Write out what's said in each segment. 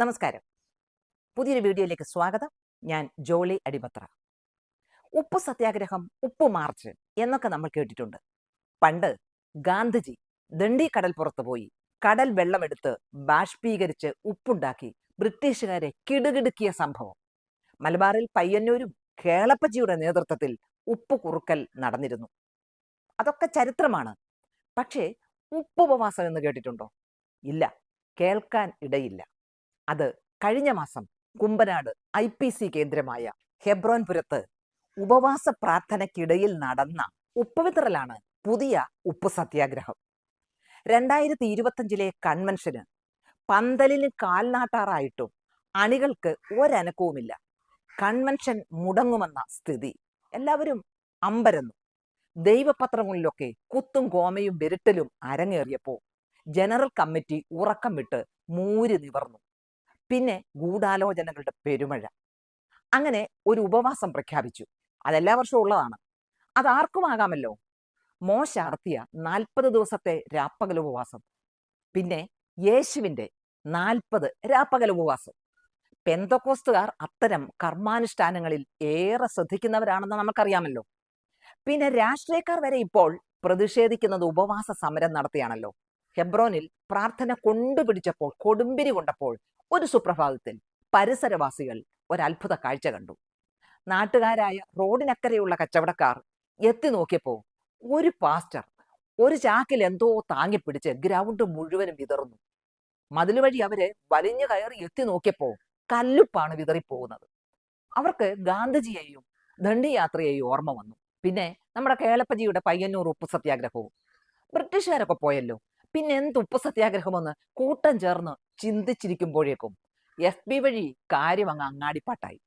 നമസ്കാരം. പുതിയൊരു വീഡിയോയിലേക്ക് സ്വാഗതം. ഞാൻ ജോളി അടിമത്ര. ഉപ്പ് സത്യാഗ്രഹം ഉപ്പ് മാർച്ച് എന്നൊക്കെ നമ്മൾ കേട്ടിട്ടുണ്ട്. പണ്ട് ഗാന്ധിജി ദണ്ഡി കടൽ പുറത്ത് പോയി കടൽ വെള്ളമെടുത്ത് ബാഷ്പീകരിച്ച് ഉപ്പുണ്ടാക്കി ബ്രിട്ടീഷുകാരെ കിടുകിടുക്കിയ സംഭവം. മലബാറിൽ പയ്യന്നൂരും കേളപ്പജിയുടെ നേതൃത്വത്തിൽ ഉപ്പ് കുറുക്കൽ നടന്നിരുന്നു. അതൊക്കെ ചരിത്രമാണ്. പക്ഷേ ഉപ്പുപവാസം എന്ന് കേട്ടിട്ടുണ്ടോ? ഇല്ല. കേൾക്കാൻ ഇടയില്ല. അത് കഴിഞ്ഞ മാസം കുമ്പനാട് ഐ പി സി കേന്ദ്രമായ ഹെബ്രോൻപുരത്ത് ഉപവാസ പ്രാർത്ഥനയ്ക്കിടയിൽ നടന്ന ഉപ്പുവിതറലാണ് പുതിയ ഉപ്പ് സത്യാഗ്രഹം. രണ്ടായിരത്തി ഇരുപത്തഞ്ചിലെ കൺവെൻഷന് പന്തലിന് കാൽനാട്ടാറായിട്ടും അണികൾക്ക് ഒരനക്കവുമില്ല. കൺവെൻഷൻ മുടങ്ങുമെന്ന സ്ഥിതി. എല്ലാവരും അമ്പരന്നു. ദൈവപത്രങ്ങളിലൊക്കെ കുത്തും കോമയും വിരട്ടലും അരങ്ങേറിയപ്പോൾ ജനറൽ കമ്മിറ്റി ഉറക്കം വിട്ട് മൂരി നിവർന്നു. പിന്നെ ഗൂഢാലോചനകളുടെ പെരുമഴ. അങ്ങനെ ഒരു ഉപവാസം പ്രഖ്യാപിച്ചു. അതെല്ലാ വർഷവും ഉള്ളതാണ്. അതാർക്കും ആകാമല്ലോ മോശ അർത്തിയ നാൽപ്പത് ദിവസത്തെ രാപ്പകൽ ഉപവാസം. പിന്നെ യേശുവിന്റെ നാൽപ്പത് രാപ്പകൽ ഉപവാസം. പെന്തക്കോസ്തുകാർ അത്തരം കർമാനുഷ്ഠാനങ്ങളിൽ ഏറെ ശ്രദ്ധിക്കുന്നവരാണെന്ന് നമുക്കറിയാമല്ലോ. പിന്നെ രാഷ്ട്രീയക്കാർ വരെ ഇപ്പോൾ പ്രതിഷേധിക്കുന്നത് ഉപവാസ സമരം നടത്തിയാണല്ലോ. ഹെബ്രോനിൽ പ്രാർത്ഥന കൊണ്ടുപിടിച്ചപ്പോൾ കൊടുമ്പിരി കൊണ്ടപ്പോൾ ഒരു സുപ്രഭാതത്തിൽ പരിസരവാസികൾ ഒരത്ഭുത കാഴ്ച കണ്ടു. നാട്ടുകാരായ റോഡിനക്കരെയുള്ള കച്ചവടക്കാർ എത്തി നോക്കിയപ്പോൾ ഒരു പാസ്റ്റർ ഒരു ചാക്കിൽ എന്തോ താങ്ങിപ്പിടിച്ച് ഗ്രൗണ്ട് മുഴുവനും വിതറുന്നു. മതിൽ വഴി അവർ വലിഞ്ഞു കയറി എത്തി നോക്കിയപ്പോ കല്ലുപ്പാണ് വിതറിപ്പോകുന്നത്. അവർക്ക് ഗാന്ധിജിയെയും ദണ്ഡിയാത്രയെയും ഓർമ്മ വന്നു. പിന്നെ നമ്മുടെ കേളപ്പജിയുടെ പയ്യന്നൂർ ഉപ്പ് സത്യാഗ്രഹവും ബ്രിട്ടീഷുകാരൊക്കെ പോയല്ലോ. പിന്നെ എന്ത് ഉപ്പ് സത്യാഗ്രഹമെന്ന് കൂട്ടം ചേർന്ന് ചിന്തിച്ചിരിക്കുമ്പോഴേക്കും എഫ് ബി വഴി കാര്യം അങ്ങ് അങ്ങാടിപ്പാട്ടായി.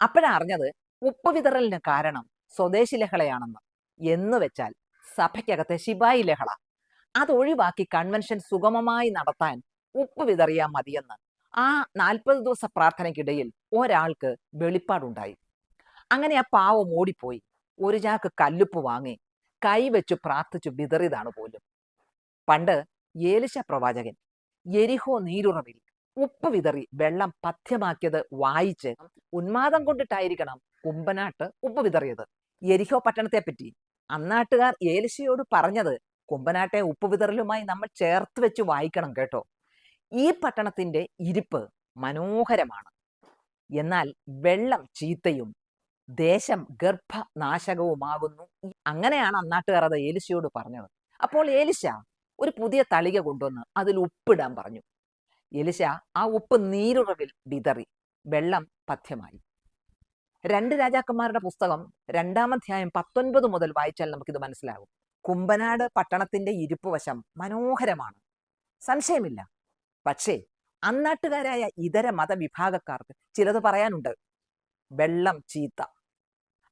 അപ്പോഴറിഞ്ഞത് ഉപ്പ് വിതറലിന് കാരണം സ്വദേശി ലഹളയാണെന്ന്. എന്ന് വെച്ചാൽ സഭയ്ക്കകത്തെ ശിപായി ലഹള. അത് ഒഴിവാക്കി കൺവെൻഷൻ സുഗമമായി നടത്താൻ ഉപ്പ് വിതറിയാൽ മതിയെന്ന് ആ നാൽപ്പത് ദിവസ പ്രാർത്ഥനയ്ക്കിടയിൽ ഒരാൾക്ക് വെളിപ്പാടുണ്ടായി. അങ്ങനെ ആ പാവം ഓടിപ്പോയി. ഒരു ചാക്ക് കല്ലുപ്പ് വാങ്ങി കൈവച്ചു പ്രാർത്ഥിച്ചു വിതറിയതാണ് പോലും. പണ്ട് ഏലിശ പ്രവാചകൻ എരിഹോ നീരുറവിൽ ഉപ്പ് വിതറി വെള്ളം പഥ്യമാക്കിയത് വായിച്ച് ഉന്മാദം കൊണ്ടിട്ടായിരിക്കണം കുമ്പനാട്ട് ഉപ്പ് വിതറിയത്. എരിഹോ പട്ടണത്തെ പറ്റി അന്നാട്ടുകാർ ഏലിശയോട് പറഞ്ഞത് കുമ്പനാട്ടെ ഉപ്പ് വിതറലുമായി നമ്മൾ ചേർത്ത് വെച്ച് വായിക്കണം കേട്ടോ. ഈ പട്ടണത്തിന്റെ ഇരിപ്പ് മനോഹരമാണ്. എന്നാൽ വെള്ളം ചീത്തയും ദേശം ഗർഭനാശകവുമാകുന്നു. അങ്ങനെയാണ് അന്നാട്ടുകാർ അത് ഏലിശയോട് പറഞ്ഞത്. അപ്പോൾ ഏലിശ ഒരു പുതിയ തളിക കൊണ്ടുവന്ന് അതിൽ ഉപ്പിടാൻ പറഞ്ഞു. എലിശ ആ ഉപ്പ് നീരുറവിൽ വിതറി. വെള്ളം പഥ്യമായി. രണ്ട് രാജാക്കന്മാരുടെ പുസ്തകം രണ്ടാമധ്യായം പത്തൊൻപത് മുതൽ വായിച്ചാൽ നമുക്കിത് മനസ്സിലാകും കുമ്പനാട് പട്ടണത്തിന്റെ ഇരുപ്പുവശം മനോഹരമാണ്. സംശയമില്ല. പക്ഷേ അന്നാട്ടുകാരായ ഇതര മതവിഭാഗക്കാർക്ക് ചിലത് പറയാനുണ്ട്. വെള്ളം ചീത്ത.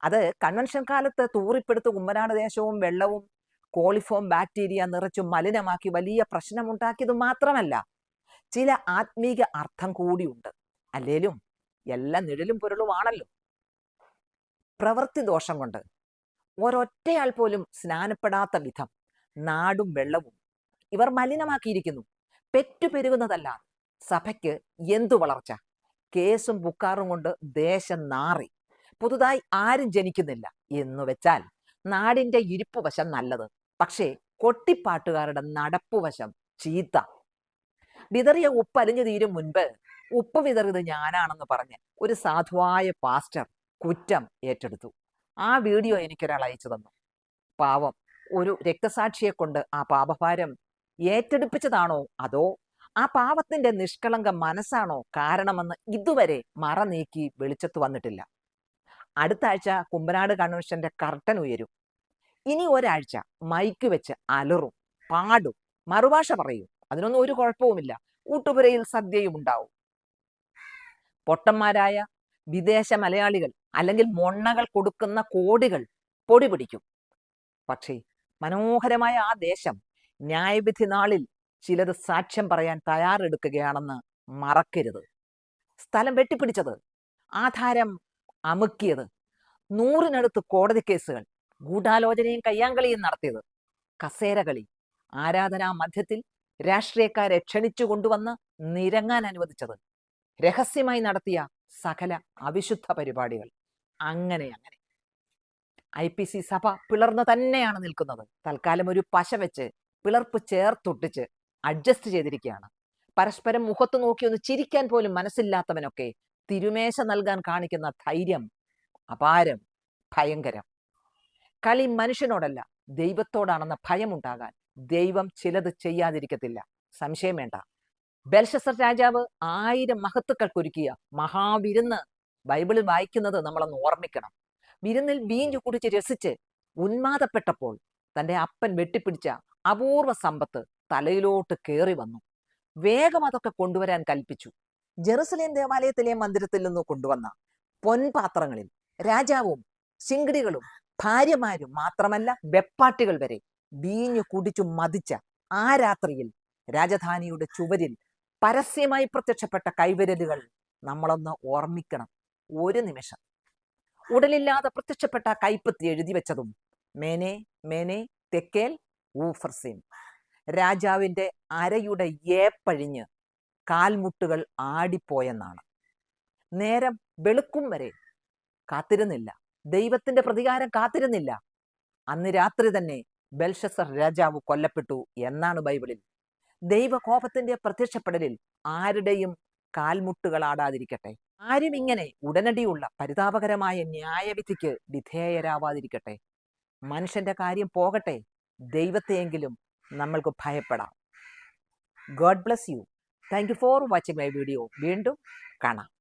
അത് കൺവെൻഷൻ കാലത്ത് തൂറിപ്പെടുത്ത് കുമ്പനാട് ദേശവും വെള്ളവും കോളിഫോം ബാക്ടീരിയ നിറച്ചു മലിനമാക്കി വലിയ പ്രശ്നമുണ്ടാക്കിയത് മാത്രമല്ല ചില ആത്മീക അർത്ഥം കൂടിയുണ്ട് അല്ലേലും എല്ലാ നിഴലും പൊരുളുമാണല്ലോ പ്രവൃത്തി ദോഷം കൊണ്ട് ഒരൊറ്റയാൾ പോലും സ്നാനപ്പെടാത്ത വിധം നാടും വെള്ളവും ഇവർ മലിനമാക്കിയിരിക്കുന്നു. പെറ്റുപെരുകുന്നതല്ല സഭയ്ക്ക് എന്തു വളർച്ച? കേസും ബുക്കാറും കൊണ്ട് ദേശം നാറി പുതുതായി ആരും ജനിക്കുന്നില്ല. എന്നു വെച്ചാൽ നാടിന്റെ ഇരിപ്പുവശം നല്ലത്. പക്ഷേ കൊട്ടിപ്പാട്ടുകാരുടെ നടപ്പുവശം ചീത്ത. വിതറിയ ഉപ്പ് അലിഞ്ഞു തീരും മുൻപ് ഉപ്പ് വിതറിയത് ഞാനാണെന്ന് പറഞ്ഞ് ഒരു സാധുവായ പാസ്റ്റർ കുറ്റം ഏറ്റെടുത്തു. ആ വീഡിയോ എനിക്കൊരാൾ അയച്ചു തന്നു. പാവം ഒരു രക്തസാക്ഷിയെ കൊണ്ട് ആ പാപഭാരം ഏറ്റെടുപ്പിച്ചതാണോ അതോ ആ പാവത്തിന്റെ നിഷ്കളങ്ക മനസ്സാണോ കാരണമെന്ന് ഇതുവരെ മറ നീക്കി വെളിച്ചത്ത് വന്നിട്ടില്ല. അടുത്ത ആഴ്ച കുമ്പനാട് കൺവെൻഷന്റെ കർട്ടൻ ഉയരും. ഇനി ഒരാഴ്ച മൈക്ക് വെച്ച് അലറും പാടും മറുഭാഷ പറയും. അതിനൊന്നും ഒരു കുഴപ്പവുമില്ല. ഊട്ടുപുരയിൽ സദ്യയും ഉണ്ടാവും. പൊട്ടന്മാരായ വിദേശ മലയാളികൾ അല്ലെങ്കിൽ മൊണ്ണകൾ കൊടുക്കുന്ന കോടികൾ പൊടി പിടിക്കും. പക്ഷേ മനോഹരമായ ആ ദേശം ന്യായവിധി നാളിൽ ചിലത് സാക്ഷ്യം പറയാൻ തയ്യാറെടുക്കുകയാണെന്ന് മറക്കരുത്. സ്ഥലം വെട്ടിപ്പിടിച്ചത് ആധാരം അമുക്കിയത് നൂറിനടുത്ത് കോടതി കേസുകൾ ഗൂഢാലോചനയും കയ്യാങ്കളിയും നടത്തിയത്. കസേരകളി ആരാധനാ മധ്യത്തിൽ രാഷ്ട്രീയക്കാരെ ക്ഷണിച്ചു കൊണ്ടുവന്ന് നിരങ്ങാൻ അനുവദിച്ചത്. രഹസ്യമായി നടത്തിയ സകല അവിശുദ്ധ പരിപാടികൾ. അങ്ങനെ അങ്ങനെ. ഐ പി സി സഭ പിളർന്നു തന്നെയാണ് നിൽക്കുന്നത്. തൽക്കാലം ഒരു പശ വെച്ച് പിളർപ്പ് ചേർത്തൊട്ടിച്ച് അഡ്ജസ്റ്റ് ചെയ്തിരിക്കുകയാണ്. പരസ്പരം മുഖത്ത് നോക്കി ഒന്ന് ചിരിക്കാൻ പോലും മനസ്സില്ലാത്തവനൊക്കെ തിരുമേശ നൽകാൻ കാണിക്കുന്ന ധൈര്യം അപാരം ഭയങ്കരം. കളി മനുഷ്യനോടല്ല ദൈവത്തോടാണെന്ന ഭയമുണ്ടാകാൻ. ദൈവം ചിലത് ചെയ്യാതിരിക്കത്തില്ല. സംശയം വേണ്ട. ബെൽഷസർ രാജാവ് ആയിരം മഹത്തുക്കൾക്കൊരുക്കിയ മഹാവിരുന്ന് ബൈബിളിൽ വായിക്കുന്നത് നമ്മളൊന്ന് ഓർമ്മിക്കണം. വിരുന്നിൽ വീഞ്ഞു കുടിച്ച് രസിച്ച് ഉന്മാദപ്പെട്ടപ്പോൾ തന്റെ അപ്പൻ വെട്ടിപ്പിടിച്ച അപൂർവ സമ്പത്ത് തലയിലോട്ട് കയറി വന്നു. വേഗം അതൊക്കെ കൊണ്ടുവരാൻ കൽപ്പിച്ചു. ജെറുസലേം ദേവാലയത്തിലെ മന്ദിരത്തിൽ നിന്ന് കൊണ്ടുവന്ന പൊൻപാത്രങ്ങളിൽ രാജാവും ശിങ്കിടികളും ഭാര്യമാരും മാത്രമല്ല വെപ്പാട്ടികൾ വരെ വീഞ്ഞു കുടിച്ചു മതിച്ച ആ രാത്രിയിൽ രാജധാനിയുടെ ചുവരിൽ പരസ്യമായി പ്രത്യക്ഷപ്പെട്ട കൈവിരലുകൾ നമ്മളൊന്ന് ഓർമ്മിക്കണം. ഒരു നിമിഷം. ഉടലില്ലാതെ പ്രത്യക്ഷപ്പെട്ട കൈപ്പത്തി എഴുതി വെച്ചതും മേനെ മേനെ തെക്കേൽ ഊഫർസീം രാജാവിന്റെ അരയുടെ ഏപ്പഴിഞ്ഞ് കാൽമുട്ടുകൾ ആടിപ്പോയെന്നാണ്. നേരം വെളുക്കും വരെ കാത്തിരുന്നില്ല. ദൈവത്തിന്റെ പ്രതികാരം കാത്തിരുന്നില്ല. അന്ന് രാത്രി തന്നെ ബെൽഷസർ രാജാവ് കൊല്ലപ്പെട്ടു എന്നാണ് ബൈബിളിൽ. ദൈവകോപത്തിന്റെ പ്രത്യക്ഷപ്പെടലിൽ ആരുടെയും കാൽമുട്ടുകൾ ആടാതിരിക്കട്ടെ. ആരും ഇങ്ങനെ ഉടനടിയുള്ള പരിതാപകരമായ ന്യായവിധിക്ക് വിധേയരാവാതിരിക്കട്ടെ. മനുഷ്യന്റെ കാര്യം പോകട്ടെ. ദൈവത്തെയെങ്കിലും നമ്മൾക്ക് ഭയപ്പെടാം. God bless you. Thank you for watching my video. വീണ്ടും കാണാം.